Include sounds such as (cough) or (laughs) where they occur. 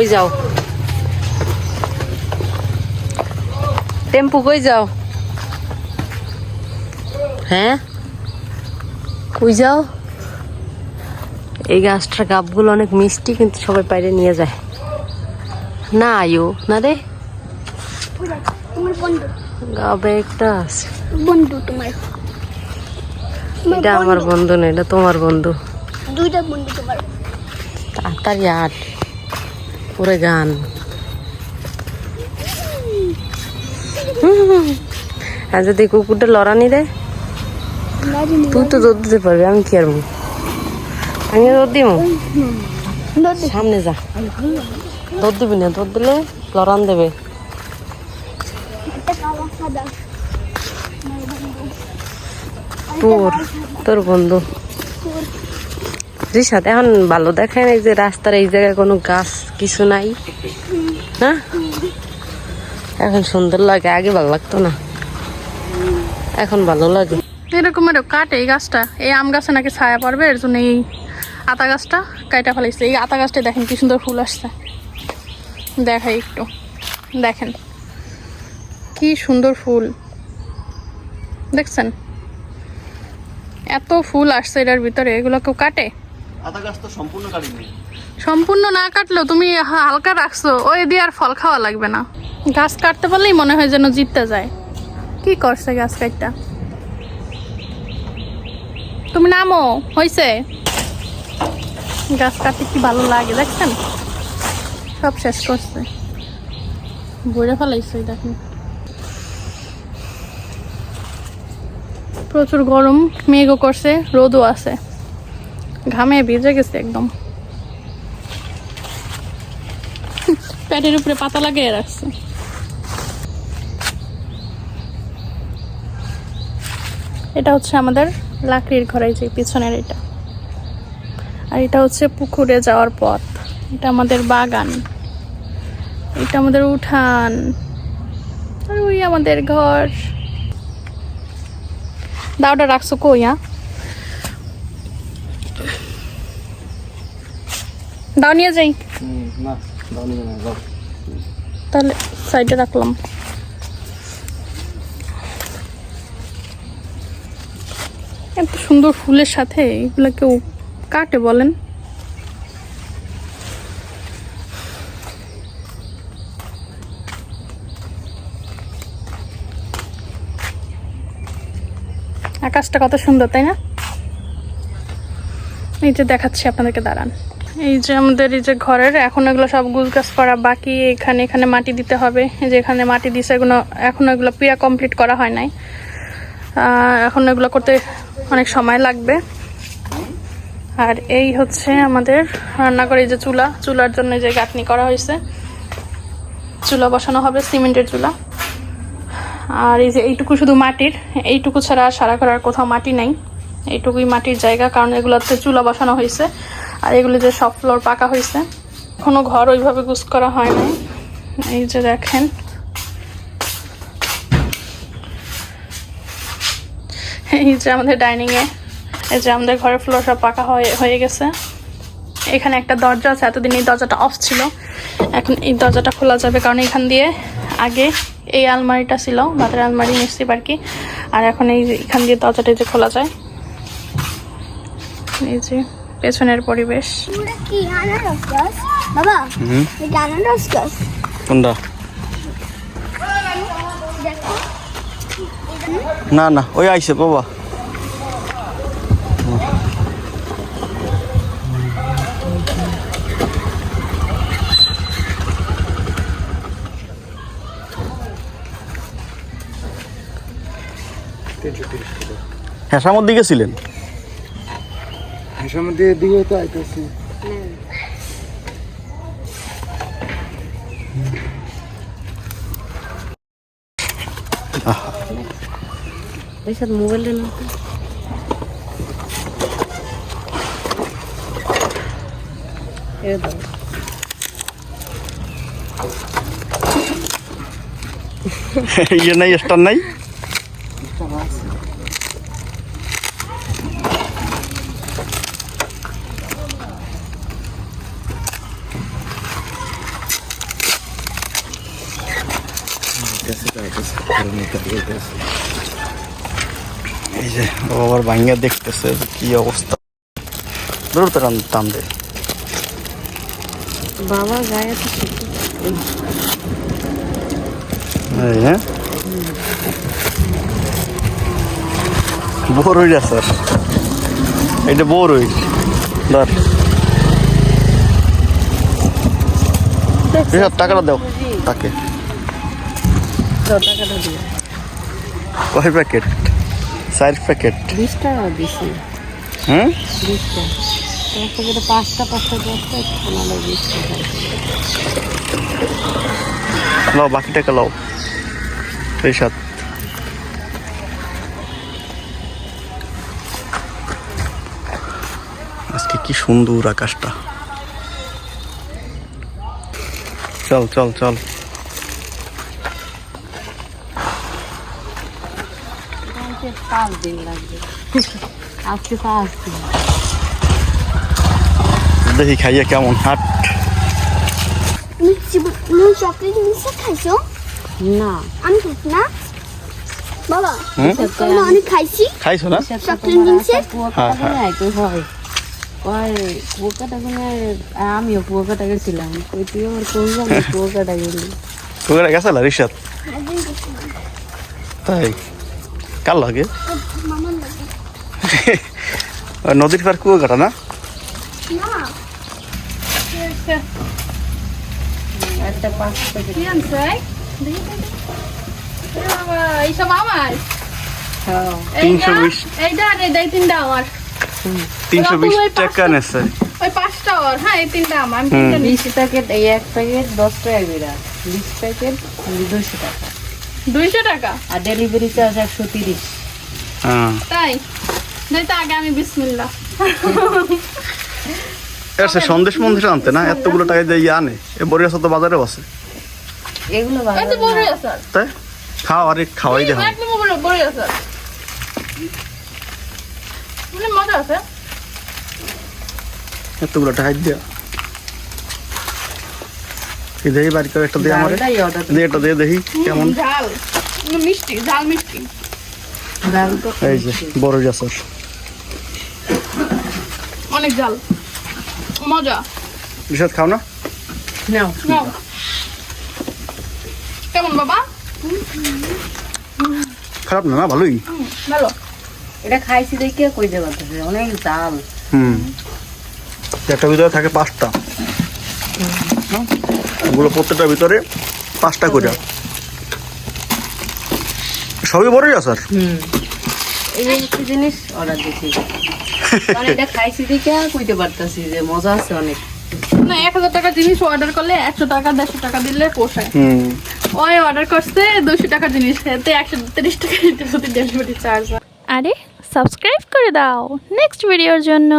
কই যাও? টেম্পু কই যাও? হ্যাঁ? কই যাও? এই গাছটার গাবগুলো অনেক মিষ্টি কিন্তু সবাই বাইরে নিয়ে যায়। না আয়ু না রে? গাবে একটা আছে। বন্ধু তোমার। এটা আমার বন্ধু না এটা তোমার বন্ধু। দুইটা বন্ধু তোমার। তাড়াতাড়ি আট। পুরো গান। আর যদি কুকুরটা লড়ানি দেয়, তুই তো দৌড় দিতে পারবি, আমি কি আরবো আমি দৌড় দিব সামনে যা। দৌড় দিবি না দৌড় দিলে লড়ান দেবে। তোর তোর বন্ধু। রিসাদ এখন ভালো দেখায় না যে রাস্তার এই জায়গায় কোনো গাছ কিছু নাই। না এখন সুন্দর লাগে, আগে ভালো লাগতো না। এখন ভালো লাগে। এরকম এরকম কাটে এই গাছটা। এই আম গাছে নাকি ছায়া পড়বে, এর জন্য এই আতা গাছটা কাইটা ফেলাইছে। এই আতা গাছটা দেখেন কি সুন্দর ফুল আসছে। দেখাই একটু। দেখেন। কি সুন্দর ফুল। দেখছেন? এত ফুল আসছে এটার ভিতরে, এগুলো কেউ কাটে? সম্পূর্ণ না কাটলেও তুমি হালকা রাখছো, ওই দিয়ে আর ফল খাওয়া লাগবে না। গাছ কাটতে পারলেই মনে হয় যেন জিততে যায়। কি করছে গাছ কাটটা তুমি নামো, হইছে? গাছ কাটতে কি ভালো লাগে, দেখছেন? সব শেষ করছে। বইরে ফেলাইছে দেখেন। প্রচুর গরম, মেঘও করছে, রোদও আছে। ঘামে ভিজে গেছে একদম। প্যাটের উপরে পাতা লাগিয়ে রাখছে। এটা হচ্ছে আমাদের লাকড়ির ঘর এই যে পিছনের এটা। আর এটা হচ্ছে পুকুরে যাওয়ার পথ। এটা আমাদের বাগান। এটা আমাদের উঠান। আর ওই আমাদের ঘর। দাওটা রাখছো কই হ্যাঁ দাও নিয়ে যাই। না দাও নিবে না দাও তাহলে সাইডে রাখলাম। এত সুন্দর ফুলের সাথে এগুলো কেউ কাটে বলেন। আকাশটা কত সুন্দর তাই না? এই যে দেখাচ্ছি আপনাদেরকে দাঁড়ান। এই যে আমাদের এই যে ঘরের, এখন এগুলো সব গুছগাছ করা বাকি, এখানে এখানে মাটি দিতে হবে। যে এখানে মাটি দিছে, এগুলো এখন এগুলো পিয়া কমপ্লিট করা হয় নাই। এখন এগুলো করতে অনেক সময় লাগবে। আর এই হচ্ছে আমাদের রান্নাঘরে যে চুলা। চুলার জন্য যে গাঁথনি করা হয়েছে। চুলা বসানো হবে, সিমেন্টের চুলা। আর এই যে এইটুকু শুধু মাটির, এইটুকু ছাড়া সারা ঘর আর কোথাও মাটি নাই। এইটুকুই মাটির জায়গা, কারণ এগুলোতে চুলা বসানো হয়েছে। আর এগুলো যে সব ফ্লোর পাকা হয়েছে, কোনো ঘর ওইভাবে গুছ করা হয় নাই। এই যে দেখেন। এই যে আমাদের ডাইনিংয়ে এই যে আমাদের ঘরের ফ্লোর সব পাকা হয়ে হয়ে গেছে। এখানে একটা দরজা আছে, এতদিন এই দরজাটা অফ ছিল। এখন এই দরজাটা খোলা যাবে, কারণ এখান দিয়ে আগে এই আলমারিটা ছিল বাতের আলমারি নিশ্চিত আর কি। আর এখন এই এখান দিয়ে দরজাটা যে খোলা যায়। এই যে পেছনের পরিবেশ। বাবা কোনটা? না না ওই আইসে বাবা। হেসামত দিকে ছিলেন? সমুদ্রে দিকে তো আইতেছি। রিসাদ মোবাইলের না এ দাও। (laughs) ইয়ে নাই? নাই এই যে ও আবার ভাঙ্গা দেখতেছে কি অবস্থা। ধরো তো টান টান দে। বাবা গায়ে হ্যাঁ বড়ই স্যার এটা বড়ই ধর। টাকাটা দাও। তাকে। টাকাটা কয় প্যাকেট? চার প্যাকেট? বিশ টাকা দিছি হুম বিশ টাকা। তোর পাঁচটা পাঁচটা দশটা তোমার বিশ টাকা। লাও বাকি টাকা লাও আজকে কি সুন্দর আকাশটা। চল চল চল। পাঁচ দিন লাগবে। আজকে পাঁচ দিন। দেখি খাইয়া কেমন হাট। তুমি চকলেট মিশে খাইছো? না। আমি খাইছি না? বাবা হুম? খাইছি। খাইছো না? চকলেট জিনিসে? হ্যাঁ, হ্যাঁ। হয়। কয় কুয়াকাটা আমিও কুয়াকাটা গেছিলাম। কই তুই আমার কোন (laughs) কুয়াকাটা গেলি? রিসাদ। তাই। কার লাগে? নদীর পার কুয়াকাটা না না? তিনশো বিশ। টাকা নেছে। ওই পাঁচটা ওর হ্যাঁ এই তিনটা আমার আমি তিনটা বিশ প্যাকেট এই এক প্যাকেট দশ টাকা করে। বিশ প্যাকেট দুশো টাকা। দুইশো টাকা? আর ডেলিভারি চার্জ একশো তিরিশ। হ্যাঁ। তাই? যাই তো আগে আমি বিসমিল্লা এর সে সন্দেশ মন্দেশ আনতে না? এতগুলো টাকা দিয়ে ইয়ে আনে। এ বড়ি তো বাজারেও আছে। এগুলো তো বড়ই আছে তাই? খাও আরে খাওয়াই দেখো একদম বড় আছে মানে মজা আছে। এতগুলো টাকা দিয়া। দেখি বাড়ি করে একটা দিয়ে আমার। দিয়ে একটা দিয়ে দেখি কেমন। ঝাল মিষ্টি ঝাল মিষ্টি। এই যে বড় গাছের অনেক ঝাল মজা। বিষাদ খাও না? নাও। নাও। কেমন বাবা? খারাপ না না ভালোই। ভালো। এটা খাইছি দেখে কইতে পারতেছে অনেক ডাল হুম। একটা ভিতরে থাকে পাঁচটা? ওগুলো প্রত্যেকটার ভিতরে পাঁচটা করে। সবই বড়ই এই জিনিস অর্ডার দিছি। কারণ (laughs) এটা খাইছি দেখে কইতে পারতাছি যে মজা আছে অনেক। না এক হাজার টাকা জিনিস অর্ডার করলে একশো টাকা দেড়শো টাকা দিলে পোষায়। ওই অর্ডার করছে দুশো টাকা জিনিস এতে একশো তিরিশ টাকা (laughs) ডেলিভারি চার্জ আরে সাবস্ক্রাইব করে দাও। নেক্সট ভিডিওর জন্য।